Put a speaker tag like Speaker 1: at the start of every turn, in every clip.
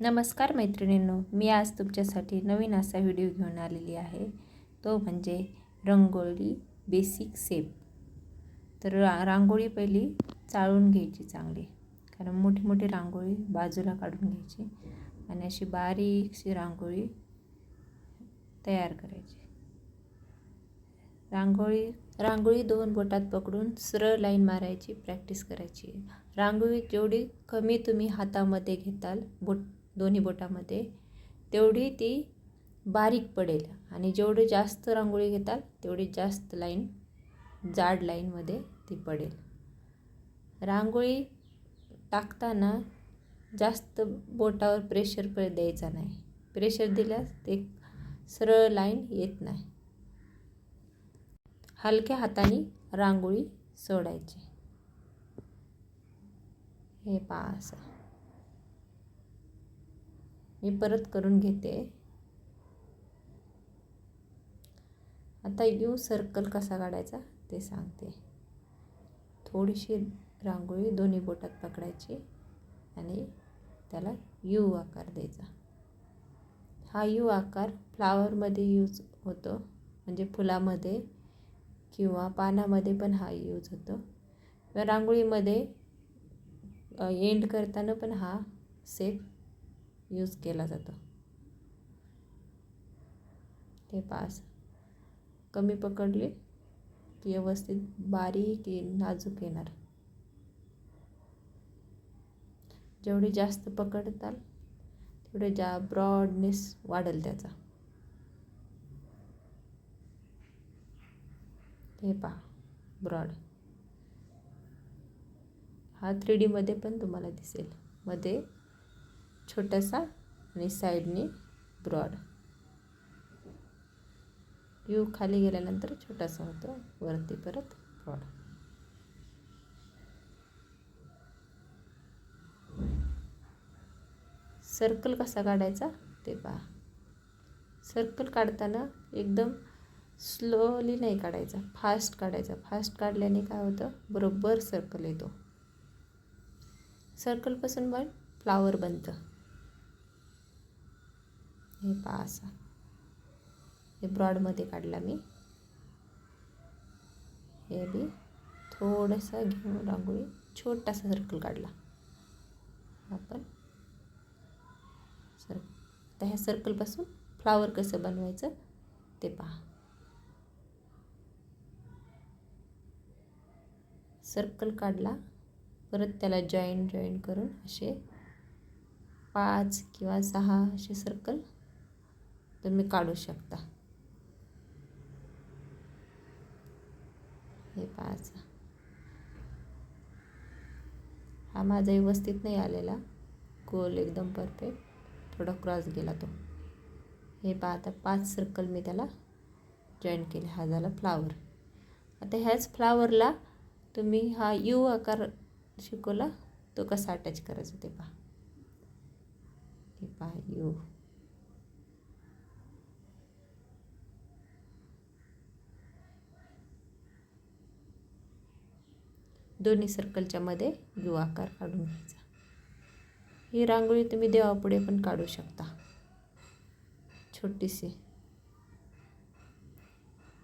Speaker 1: नमस्कार मैत्रिणींनो मी आज तुमच्यासाठी नवीन असा व्हिडिओ घेऊन आलेली आहे. तो म्हणजे रंगोळी बेसिक सेप तर रा रांगोळी पहिली चाळून घ्यायची चांगली. कारण मोठी मोठी रांगोळी बाजूला काढून घ्यायची आणि अशी बारीकशी रांगोळी तयार करायची. रांगोळी रांगोळी दोन बोटात पकडून सरळ लाईन मारायची प्रॅक्टिस करायची. रांगोळी जेवढी कमी तुम्ही हातामध्ये घेताल बोट दोन्ही बोटामध्ये तेवढी ती बारीक पडेल. आणि जेवढी जास्त रांगोळी घेताल तेवढी जास्त लाईन जाड लाईनमध्ये ती पडेल. रांगोळी टाकताना जास्त बोटावर प्रेशर प द्यायचा नाही. प्रेशर दिल्यास ते सरळ लाईन येत नाही. हलक्या हाताने रांगोळी सोडायची. हे पहा असं. मी परत करून घेते. आता यू सर्कल कसा काढायचा ते सांगते. थोडीशी रांगोळी दोन्ही बोटात पकडायची आणि त्याला यू आकार द्यायचा. हा यू आकार फ्लावरमध्ये यूज होतो म्हणजे फुलामध्ये किंवा पानामध्ये पण हा यूज होतो. रांगोळीमध्ये एंड करताना पण हा सेप यूज केला जातो. ते पास कमी पकडले की व्यवस्थित बारीक नाजूक येणार. जेवढी जास्त पकडताल तेवढे जा ब्रॉडनेस वाढेल त्याचा. हे पहा ब्रॉड हा थ्री डीमध्ये पण तुम्हाला दिसेल. मध्ये छोटासा आणि साईडने ब्रॉड. यू खाली गेल्यानंतर छोटासा होतो वरती परत ब्रॉड. सर्कल कसा काढायचा ते पहा. सर्कल काढताना एकदम स्लोली नाही काढायचा फास्ट काढायचा. फास्ट काढल्याने काय होतं? बरोबर सर्कल येतो. सर्कलपासून पण फ्लावर बनतं. हे पहा असा. हे ब्रॉडमध्ये काढला मी. हे बी थोडंसं घेऊन रांगोळी छोटासा सर्कल काढला. आपण. सर आता ह्या सर्कलपासून फ्लावर कसं बनवायचं ते पहा. सर्कल काढला परत त्याला जॉईन जॉईन करून असे पाच किंवा सहा असे सर्कल तुम्ही काढू शकता. हे पाच हा माझा व्यवस्थित नाही आलेला. गोल एकदम परफेक्ट थोडा क्रॉस गेला तो. हे पहा आता पाच सर्कल मी त्याला जॉईन केले. हा झाला फ्लावर आता ह्याच फ्लावरला तुम्ही हा यू आकार शिकवला तो कसा अटॅच करायचा ते पहा. हे पहा यू दोन्ही सर्कलच्या मध्ये यू आकार काढून घ्यायचा. ही रांगोळी तुम्ही देवापुढे पण काढू शकता. छोटीशी.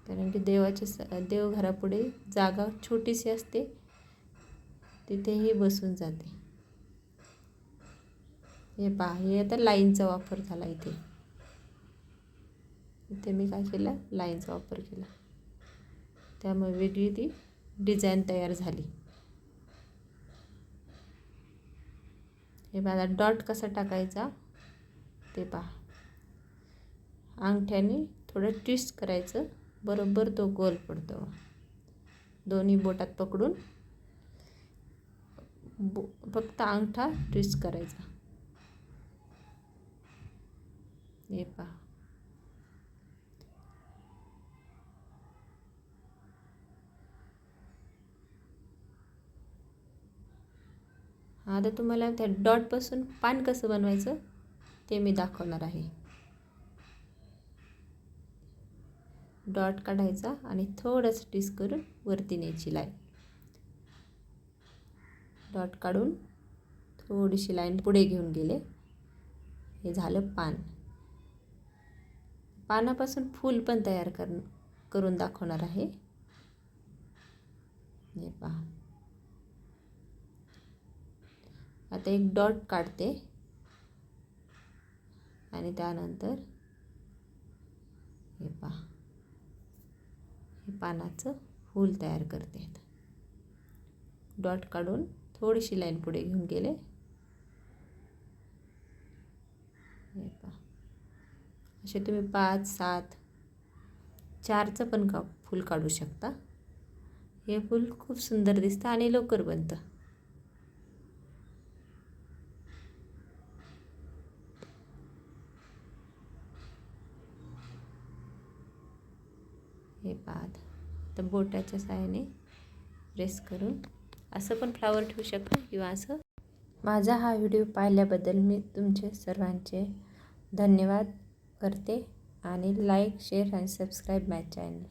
Speaker 1: कारण की देवाच्या स देवघरापुढे जागा छोटीशी असते तिथेही बसून जाते. हे पहा हे आता लाईनचा वापर झाला इथे. इथे मी काय केलं? लाईनचा वापर केला. त्यामुळे वेगळी ती डिझाईन तयार झाली. हे बघा डॉट कसा टाकायचा? ते पहा. अंगठ्याने थोडं ट्विस्ट करायचं. बरोबर तो गोल पडतो. दोन्ही बोटात पकडून बो फक्त अंगठा ट्विस्ट करायचा. हे पहा. आता तुम्हाला त्या डॉटपासून पान कसं बनवायचं ते मी दाखवणार आहे. डॉट काढायचा आणि थोडंसं टिस करून वरती न्यायची लाईन. डॉट काढून थोडीशी लाईन पुढे घेऊन गेले. हे झालं पान. पानापासून फूल पण तयार कर करून दाखवणार आहे. हे पहा. आता एक डॉट काढते. आणि त्यानंतर हे पहा. हे पानाचं फूल तयार करते. डॉट काढून थोडीशी लाईन पुढे घेऊन गेले. हे पहा. असे तुम्ही पाच सात चारचं पण का फूल काढू शकता. हे फूल खूप सुंदर दिसतं आणि लवकर बनतं. हे पाहत तर बोटाच्या साहाय्याने प्रेस करून असं पण फ्लावर ठेवू शकता किंवा असं. माझा हा व्हिडिओ पाहिल्याबद्दल मी तुमचे सर्वांचे धन्यवाद करते आणि लाईक शेअर आणि सबस्क्राईब माय चॅनल